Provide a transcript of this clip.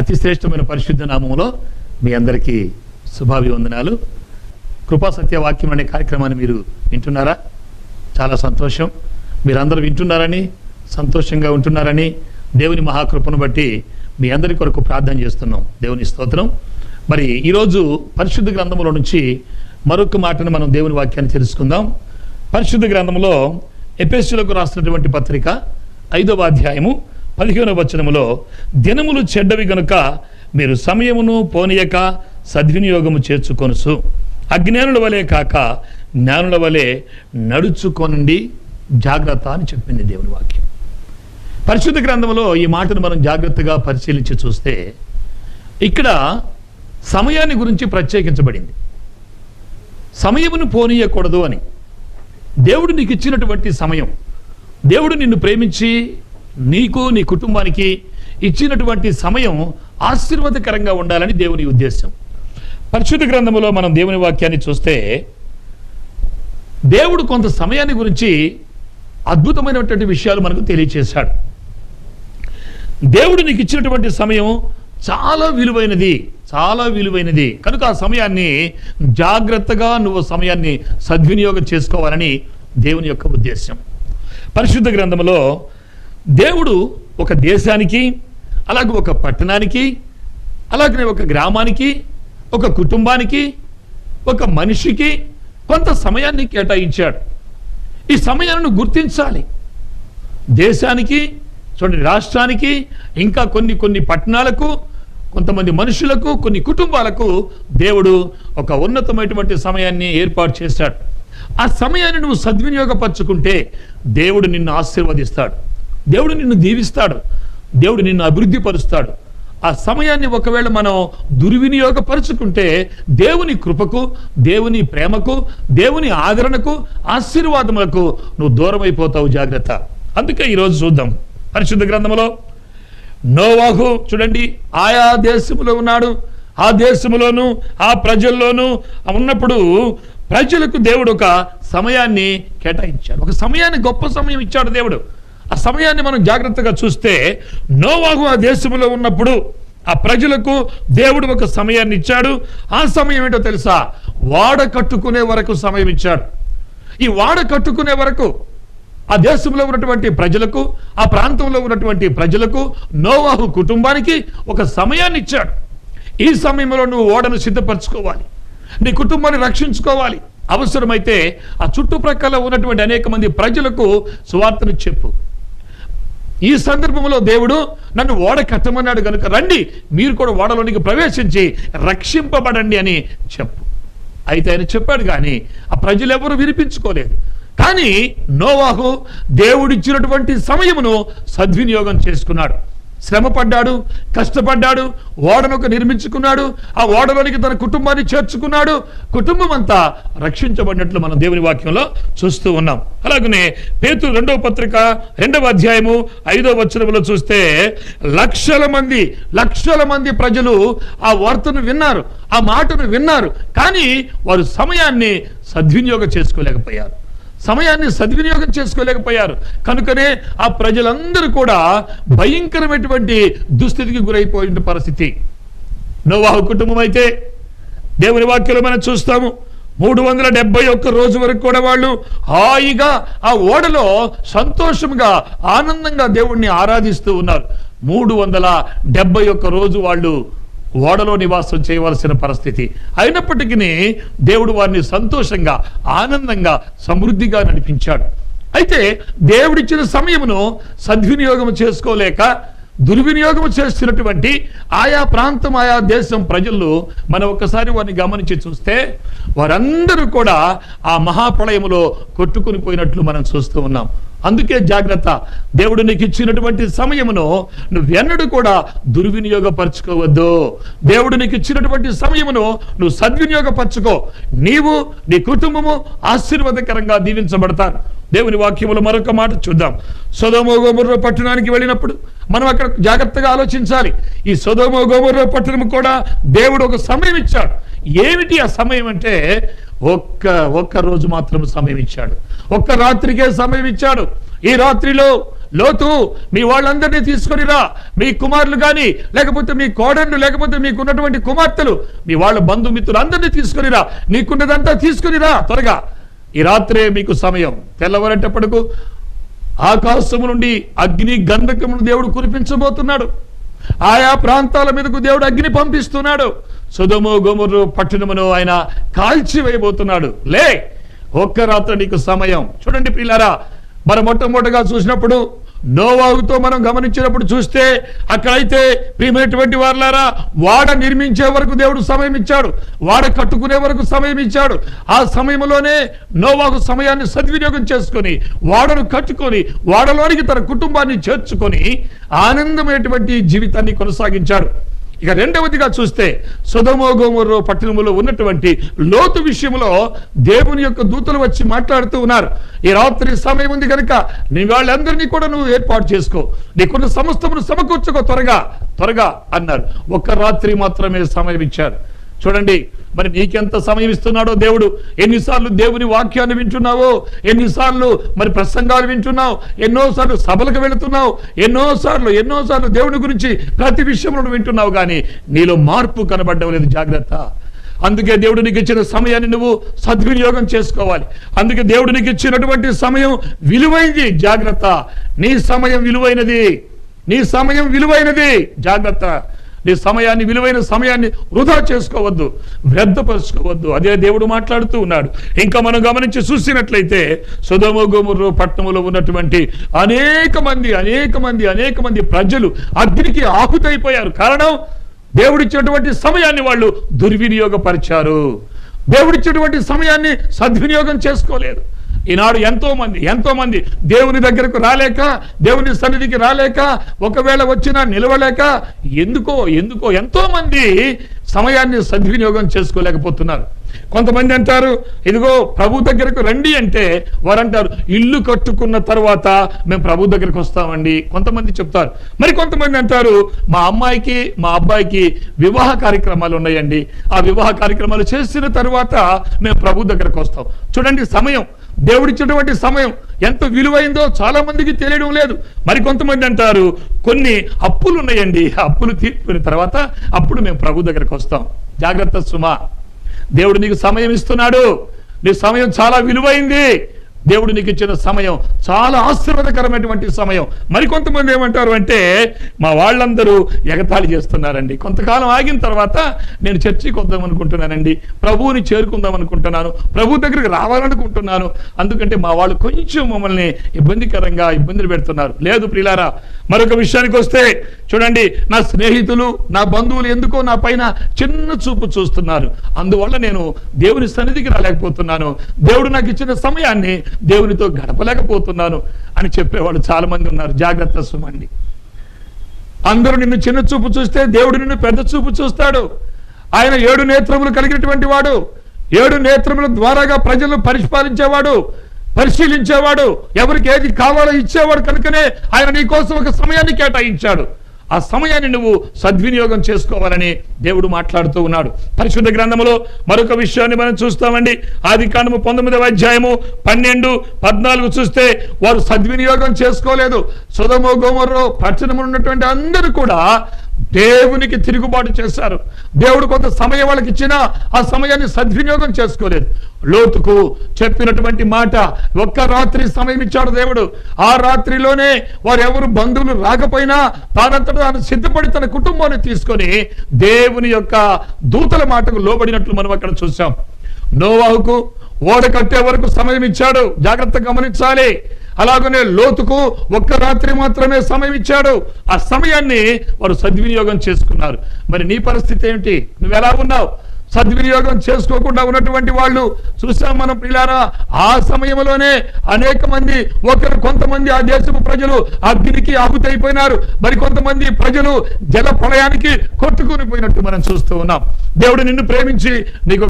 అతి శ్రేష్టమైన పరిశుద్ధ నామంలో మీ అందరికీ శుభాభివందనాలు. కృపా సత్యవాక్యం అనే కార్యక్రమాన్ని మీరు వింటున్నారా? చాలా సంతోషం. మీరందరూ వింటున్నారని సంతోషంగా ఉంటున్నారని దేవుని మహాకృపను బట్టి మీ అందరి కొరకు ప్రార్థన చేస్తున్నాం. దేవుని స్తోత్రం. మరి ఈరోజు పరిశుద్ధ గ్రంథంలో నుంచి మరొక మాటను మనం దేవుని వాక్యాన్ని తెలుసుకుందాం. పరిశుద్ధ గ్రంథంలో ఎపిఎస్సీలకు రాసినటువంటి పత్రిక ఐదవ అధ్యాయము పదిహేనవ వచనములో దినములు చెడ్డవి గనుక మీరు సమయమును పోనీయక సద్వినియోగము చేర్చుకొనుసు అజ్ఞానుల వలె కాక జ్ఞానుల వలె నడుచుకొనండి జాగ్రత్త అని చెప్పింది దేవుని వాక్యం. పరిశుద్ధ గ్రంథంలో ఈ మాటను మనం జాగ్రత్తగా పరిశీలించి చూస్తే ఇక్కడ సమయాన్ని గురించి ప్రత్యేకించబడింది. సమయమును పోనీయకూడదు అని. దేవుడు నీకు ఇచ్చినటువంటి సమయం. దేవుడు నిన్ను ప్రేమించి నీకు నీ కుటుంబానికి ఇచ్చినటువంటి సమయం ఆశీర్వాదకరంగా ఉండాలని దేవుని ఉద్దేశం. పరిశుద్ధ గ్రంథములో మనం దేవుని వాక్యాన్ని చూస్తే దేవుడు కొంత సమయాన్ని గురించి అద్భుతమైనటువంటి విషయాలు మనకు తెలియచేశాడు. దేవుడు నీకు ఇచ్చినటువంటి సమయం చాలా విలువైనది చాలా విలువైనది. కనుక ఆ సమయాన్ని జాగ్రత్తగా నువ్వు సమయాన్ని సద్వినియోగం చేసుకోవాలని దేవుని యొక్క ఉద్దేశం. పరిశుద్ధ గ్రంథంలో దేవుడు ఒక దేశానికి అలాగే ఒక పట్టణానికి అలాగే ఒక గ్రామానికి ఒక కుటుంబానికి ఒక మనిషికి కొంత సమయాన్ని కేటాయించాడు. ఈ సమయాలను గుర్తించాలి. దేశానికి చూడండి రాష్ట్రానికి ఇంకా కొన్ని కొన్ని పట్టణాలకు కొంతమంది మనుషులకు కొన్ని కుటుంబాలకు దేవుడు ఒక ఉన్నతమైనటువంటి సమయాన్ని ఏర్పాటు చేశాడు. ఆ సమయాన్ని నువ్వు సద్వినియోగపరచుకుంటే దేవుడు నిన్ను ఆశీర్వదిస్తాడు. దేవుడు నిన్ను దీవిస్తాడు. దేవుడు నిన్ను అభివృద్ధి పరుస్తాడు ఆ సమయాన్ని ఒకవేళ మనం దుర్వినియోగపరుచుకుంటే దేవుని కృపకు దేవుని ప్రేమకు దేవుని ఆదరణకు ఆశీర్వాదములకు నువ్వు దూరం అయిపోతావు జాగ్రత్త. అందుకే ఈరోజు చూద్దాం. పరిశుద్ధ గ్రంథంలో నోవాహు చూడండి ఆయా దేశములో ఉన్నాడు. ఆ దేశములోను ఆ ప్రజల్లోనూ ఉన్నప్పుడు ప్రజలకు దేవుడు ఒక సమయాన్ని కేటాయించాడు. ఒక సమయాన్ని గొప్ప సమయం ఇచ్చాడు దేవుడు. ఆ సమయాన్ని మనం జాగ్రత్తగా చూస్తే నోవాహు ఆ దేశంలో ఉన్నప్పుడు ఆ ప్రజలకు దేవుడు ఒక సమయాన్ని ఇచ్చాడు. ఆ సమయం ఏంటో తెలుసా? వాడ కట్టుకునే వరకు సమయం ఇచ్చాడు. ఈ వాడ కట్టుకునే వరకు ఆ దేశంలో ఉన్నటువంటి ప్రజలకు ఆ ప్రాంతంలో ఉన్నటువంటి ప్రజలకు నోవాహు కుటుంబానికి ఒక సమయాన్ని ఇచ్చాడు. ఈ సమయంలో నువ్వు ఓడను సిద్ధపరచుకోవాలి. నీ కుటుంబాన్ని రక్షించుకోవాలి. అవసరమైతే ఆ చుట్టుప్రక్కల ఉన్నటువంటి అనేక మంది ప్రజలకు సువార్తను చెప్పు. ఈ సందర్భంలో దేవుడు నన్ను ఓడ కట్టమన్నాడు కనుక రండి మీరు కూడా ఓడలోనికి ప్రవేశించి రక్షింపబడండి అని చెప్పు. అయితే ఆయన చెప్పాడు కానీ ఆ ప్రజలు ఎవరు వినిపించుకోలేదు. కానీ నోవాహు దేవుడిచ్చినటువంటి సమయమును సద్వినియోగం చేసుకున్నాడు. శ్రమ పడ్డాడు కష్టపడ్డాడు ఓడనొక నిర్మించుకున్నాడు ఆ ఓడలోనికి తన కుటుంబాన్ని చేర్చుకున్నాడు. కుటుంబం అంతా రక్షించబడినట్లు మనం దేవుని వాక్యంలో చూస్తూ ఉన్నాం. అలాగనే పేతు రెండవ పత్రిక రెండవ అధ్యాయము ఐదవ వచనంలో చూస్తే లక్షల మంది లక్షల మంది ప్రజలు ఆ వార్తను విన్నారు ఆ మాటను విన్నారు కానీ వారు సమయాన్ని సద్వినియోగం చేసుకోలేకపోయారు. సమయాన్ని సద్వినియోగం చేసుకోలేకపోయారు. కనుకనే ఆ ప్రజలందరూ కూడా భయంకరమైనటువంటి దుస్థితికి గురైపోయిన పరిస్థితి. నోవాహు కుటుంబం అయితే దేవుని వాక్యలో మనం చూస్తాము. మూడు వందల డెబ్బై ఒక్క రోజు వరకు కూడా వాళ్ళు హాయిగా ఆ ఓడలో సంతోషంగా ఆనందంగా దేవుణ్ణి ఆరాధిస్తూ ఉన్నారు. మూడు వందల డెబ్బై ఒక్క రోజు వాళ్ళు ఓడలో నివాసం చేయవలసిన పరిస్థితి. అయినప్పటికీ దేవుడు వారిని సంతోషంగా ఆనందంగా సమృద్ధిగా నడిపించాడు. అయితే దేవుడిచ్చిన సమయమును సద్వినియోగం చేసుకోలేక దుర్వినియోగం చేస్తున్నటువంటి ఆయా ప్రాంతం ఆయా దేశం ప్రజలు మనం ఒక్కసారి వారిని గమనించి చూస్తే వారందరూ కూడా ఆ మహాప్రళయములో కొట్టుకుని పోయినట్లు మనం చూస్తూ ఉన్నాం. అందుకే జాగ్రత్త. దేవుడు నీకు ఇచ్చినటువంటి సమయమును నువ్వెన్నడూ కూడా దుర్వినియోగపరచుకోవద్దు. దేవుడు నీకు ఇచ్చినటువంటి సమయమును నువ్వు సద్వినియోగపరచుకో. నీవు నీ కుటుంబము ఆశీర్వాదకరంగా దీవించబడతారు. దేవుని వాక్యములు మరొక మాట చూద్దాం. సొదమో గోముర్ర పట్టణానికి వెళ్ళినప్పుడు మనం అక్కడ జాగ్రత్తగా ఆలోచించాలి. ఈ సొదమో గోముర్ర పట్టణం కూడా దేవుడు ఒక సమయం ఇచ్చాడు. ఏమిటి ఆ సమయం అంటే ఒక్క ఒక్క రోజు మాత్రం సమయం ఇచ్చాడు. ఒక్క రాత్రికే సమయం ఇచ్చాడు. ఈ రాత్రిలో లోతు మీ వాళ్ళందరినీ తీసుకొని రా. మీ కుమారులు కానీ లేకపోతే మీ కోడళ్ళు లేకపోతే మీకున్నటువంటి కుమార్తెలు మీ వాళ్ళ బంధుమిత్రులు అందరినీ తీసుకొని రా. నీకున్నదంతా తీసుకొని రా త్వరగా. ఈ రాత్రే మీకు సమయం. తెల్లవరేటప్పటికు ఆకాశము నుండి అగ్ని గంధకమును దేవుడు కురిపించబోతున్నాడు. ఆయా ప్రాంతాల మీదకు దేవుడు అగ్ని పంపిస్తున్నాడు. సుధము గోమురు పట్టణమును ఆయన కాల్చివేయబోతున్నాడు. లే! ఒక్క రాత్రి నీకు సమయం. చూడండి పిల్లారా మనం మొట్టమొదటిగా చూసినప్పుడు నోవాగుతో మనం గమనించినప్పుడు చూస్తే అక్కడైతే ప్రియమైనటువంటి వారులారా వాడ నిర్మించే వరకు దేవుడు సమయం ఇచ్చాడు. వాడ కట్టుకునే వరకు సమయం ఇచ్చాడు. ఆ సమయంలోనే నోవాగు సమయాన్ని సద్వినియోగం చేసుకొని వాడను కట్టుకొని వాడలోనికి తన కుటుంబాన్ని చేర్చుకొని ఆనందమైనటువంటి జీవితాన్ని కొనసాగించాడు. ఇక రెండవదిగా చూస్తే సుధమోగోమరు పట్టణములో ఉన్నటువంటి లోతు విషయంలో దేవుని యొక్క దూతలు వచ్చి మాట్లాడుతూ ఉన్నారు. ఈ రాత్రి సమయం ఉంది కనుక నీ వాళ్ళందరినీ కూడా నువ్వు ఏర్పాటు చేసుకో. నీకున్న సమస్తమును సమకూర్చుకో త్వరగా త్వరగా అన్నారు. ఒక్క రాత్రి మాత్రమే సమయం ఇచ్చారు. చూడండి మరి నీకెంత సమయం ఇస్తున్నాడో దేవుడు? ఎన్నిసార్లు దేవుని వాక్యాన్ని వింటున్నావో? ఎన్నిసార్లు మరి ప్రసంగాలు వింటున్నావు? ఎన్నోసార్లు సభలకు వెళుతున్నావు? ఎన్నోసార్లు ఎన్నోసార్లు దేవుని గురించి ప్రతి విషయంలో వింటున్నావు కానీ నీలో మార్పు కనబడడం లేదు జాగ్రత్త. అందుకే దేవుడు నీకు ఇచ్చిన సమయాన్ని నువ్వు సద్వినియోగం చేసుకోవాలి. అందుకే దేవుడు నీకు ఇచ్చినటువంటి సమయం విలువైంది జాగ్రత్త. నీ సమయం విలువైనది. నీ సమయం విలువైనది జాగ్రత్త. నీ సమయాన్ని విలువైన సమయాన్ని వృధా చేసుకోవద్దు వ్యర్థపరచుకోవద్దు. అదే దేవుడు మాట్లాడుతూ ఉన్నాడు. ఇంకా మనం గమనించి చూసినట్లయితే సుధమ గోమురు పట్టణంలో ఉన్నటువంటి అనేక మంది అనేక మంది అనేక మంది ప్రజలు అగ్నికి ఆకుతైపోయారు కారణం దేవుడిచ్చినటువంటి సమయాన్ని వాళ్ళు దుర్వినియోగపరిచారు. దేవుడిచ్చినటువంటి సమయాన్ని సద్వినియోగం చేసుకోలేదు. ఈనాడు ఎంతో మంది ఎంతో మంది దేవుని దగ్గరకు రాలేక దేవుని సన్నిధికి రాలేక ఒకవేళ వచ్చినా నిలవలేక ఎందుకో ఎందుకో ఎంతో మంది సమయాన్ని సద్వినియోగం చేసుకోలేకపోతున్నారు. కొంతమంది అంటారు ఇదిగో ప్రభు దగ్గరకు రండి అంటే వారు అంటారు ఇల్లు కట్టుకున్న తర్వాత మేము ప్రభు దగ్గరకు వస్తామండి. కొంతమంది చెప్తారు. మరి కొంతమంది అంటారు మా అమ్మాయికి మా అబ్బాయికి వివాహ కార్యక్రమాలు ఉన్నాయండి. ఆ వివాహ కార్యక్రమాలు చేసిన తర్వాత మేము ప్రభు దగ్గరకు వస్తాం. చూడండి సమయం. దేవుడిచ్చినటువంటి సమయం ఎంత విలువైందో చాలా మందికి తెలియడం లేదు. మరి కొంతమంది అంటారు కొన్ని అప్పులు ఉన్నాయండి అప్పులు తీర్చుకున్న తర్వాత అప్పుడు మేము ప్రభు దగ్గరకు వస్తాం. జాగ్రత్త సుమా. దేవుడు నీకు సమయం ఇస్తున్నాడు. నీ సమయం చాలా విలువైంది. దేవుడు నీకు ఇచ్చిన సమయం చాలా ఆశీర్వాదకరమైనటువంటి సమయం. మరి కొంతమంది ఏమంటారు అంటే మా వాళ్ళందరూ ఎగతాళి చేస్తున్నారండి. కొంతకాలం ఆగిన తర్వాత నేను చర్చికి వద్దాం అనుకుంటున్నానండి. ప్రభువుని చేరుకుందాం అనుకుంటున్నాను. ప్రభు దగ్గరికి రావాలనుకుంటున్నాను. అందుకంటే మా వాళ్ళు కొంచెం మమ్మల్ని ఇబ్బందికరంగా ఇబ్బందులు పెడుతున్నారు. లేదు ప్రిలారా మరొక విషయానికి వస్తే చూడండి నా స్నేహితులు నా బంధువులు ఎందుకో నా పైన చిన్న చూపు చూస్తున్నారు. అందువల్ల నేను దేవుని సన్నిధికి రాలేకపోతున్నాను. దేవుడు నాకు ఇచ్చిన సమయాన్ని దేవునితో గడపలేకపోతున్నాను అని చెప్పేవాళ్ళు చాలా మంది ఉన్నారు. జాగ్రత్త సుమండి. అందరూ నిన్ను చిన్న చూపు చూస్తే దేవుడు నిన్ను పెద్ద చూపు చూస్తాడు. ఆయన ఏడు నేత్రములు కలిగినటువంటి వాడు. ఏడు నేత్రముల ద్వారాగా ప్రజలను పరిపాలించేవాడు. పరిశీలించేవాడు ఎవరికి ఏది కావాలో ఇచ్చేవాడు కనుకనే ఆయన నీ కోసం ఒక సమయాన్ని కేటాయించాడు. ఆ సమయాన్ని నువ్వు సద్వినియోగం చేసుకోవాలని దేవుడు మాట్లాడుతూ ఉన్నాడు. పరిశుద్ధ గ్రంథములో మరొక విషయాన్ని మనం చూస్తామండి. ఆది కాండము పంతొమ్మిదవ అధ్యాయము పన్నెండు పద్నాలుగు చూస్తే వారు సద్వినియోగం చేసుకోలేదు. సుధమో గోమర్రో పచ్చనము ఉన్నటువంటి అందరూ కూడా దేవునికి తిరుగుబాటు చేశారు. దేవుడు కొంత సమయం వాళ్ళకి ఇచ్చినా ఆ సమయాన్ని సద్వినియోగం చేసుకోలేదు. లోతుకు చెప్పినటువంటి మాట ఒక్క రాత్రి సమయం ఇచ్చాడు దేవుడు. ఆ రాత్రిలోనే వారు ఎవరు బంధువులు రాకపోయినా తానంతట తాను సిద్ధపడి తన కుటుంబాన్ని తీసుకొని దేవుని యొక్క దూతల మాటకు లోబడినట్లు మనం అక్కడ చూసాం నోవాహుకు ఓడ కట్టే వరకు సమయం ఇచ్చాడు. జాగ్రత్త గమనించాలి. అలాగనే లోతుకు ఒక్క రాత్రి మాత్రమే సమయం ఇచ్చాడు. ఆ సమయాన్ని వారు సద్వినియోగం చేసుకున్నారు. మరి నీ పరిస్థితి ఏమిటి? నువ్వు ఎలా ఉన్నావు? సద్వినియోగం చేసుకోకుండా ఉన్నటువంటి వాళ్ళు చూసాం మనం పిల్లారా ఆ సమయంలోనే అనేక మంది ఒకరు కొంతమంది ఆ దేశపు ప్రజలు అగ్నికి ఆహుతైపోయినారు. మరి కొంతమంది ప్రజలు జల ప్రళయానికి కొట్టుకుని పోయినట్టు మనం చూస్తూ ఉన్నాం. దేవుడు నిన్ను ప్రేమించి నీకు